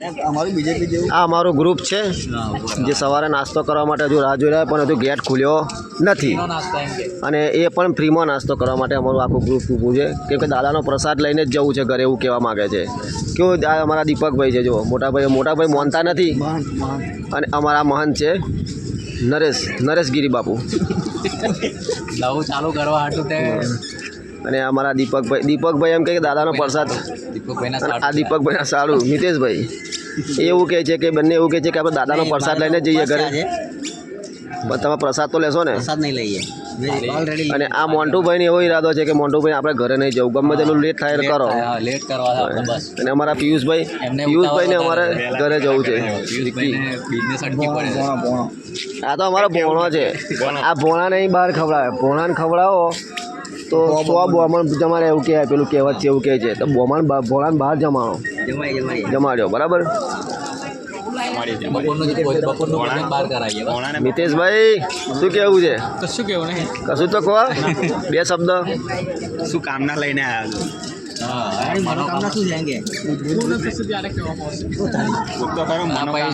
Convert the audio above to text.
અમારું બીજેપી જેવું? આ અમારું ગ્રુપ છે જે સવારે નાસ્તો કરવા માટે હજુ રાહ જોઈ રહ્યા પણ હજુ ગેટ ખુલ્યો નથી. અને એ પણ ફ્રીમાં નાસ્તો કરવા માટે અમારું આખું ગ્રુપ ઊભું છે. કેમ કે દાદાનો પ્રસાદ લઈને જ જવું છે ઘરે એવું કહેવા માગે છે. કેવું આ અમારા દીપકભાઈ છે જો મોટાભાઈ મોટાભાઈ મોનતા નથી. અને અમારા મહંત છે નરેશ નરેશ ગીરી બાપુ. નવું ચાલુ કરવા હાટું તે. અને અમારા દીપકભાઈ દીપકભાઈ એમ કહે કે દાદાનો પ્રસાદ. દીપકભાઈના આ સાથ દીપકભાઈ સારું. મિતેશભાઈ એવું કહે છે કે બંને એવું કહે છે કે આપણે દાદાનો પ્રસાદ લઈને જઈએ ઘરે. પણ તમે પ્રસાદ તો લેશો ને? પ્રસાદ નહીં લઈએ. ઓલરેડી અને આ મોન્ટુભાઈ એવો ઈરાદો છે કે મોન્ટુભાઈ આપણે ઘરે નહીં જવું. ગમે તેટલું લેટ થાય કરો. લેટ કરવા છે આપણે બસ. અને અમારા પિયુષભાઈ પિયુષભાઈને અમારે ઘરે જવું છે. આ તો અમારો ભોણો છે. આ ભોણાને નહીં બહાર ખવડાવે. ભોણાને ખવડાવો. તો સો બોમણ જમાડે એવું કહે પેલું કહેવત છે એવું કહે છે. તો બોમણ બા- ભોણાને બહાર જમાડો. જમાડ્યો બરાબર. મિતેશભાઈ શું કેવું છે? કશું કેવું નહીં. કશું તો કહો. બે શબ્દ. શું કામના લઈને આવ્યા છો? હા મારી મનોકામના શું છે? કે તો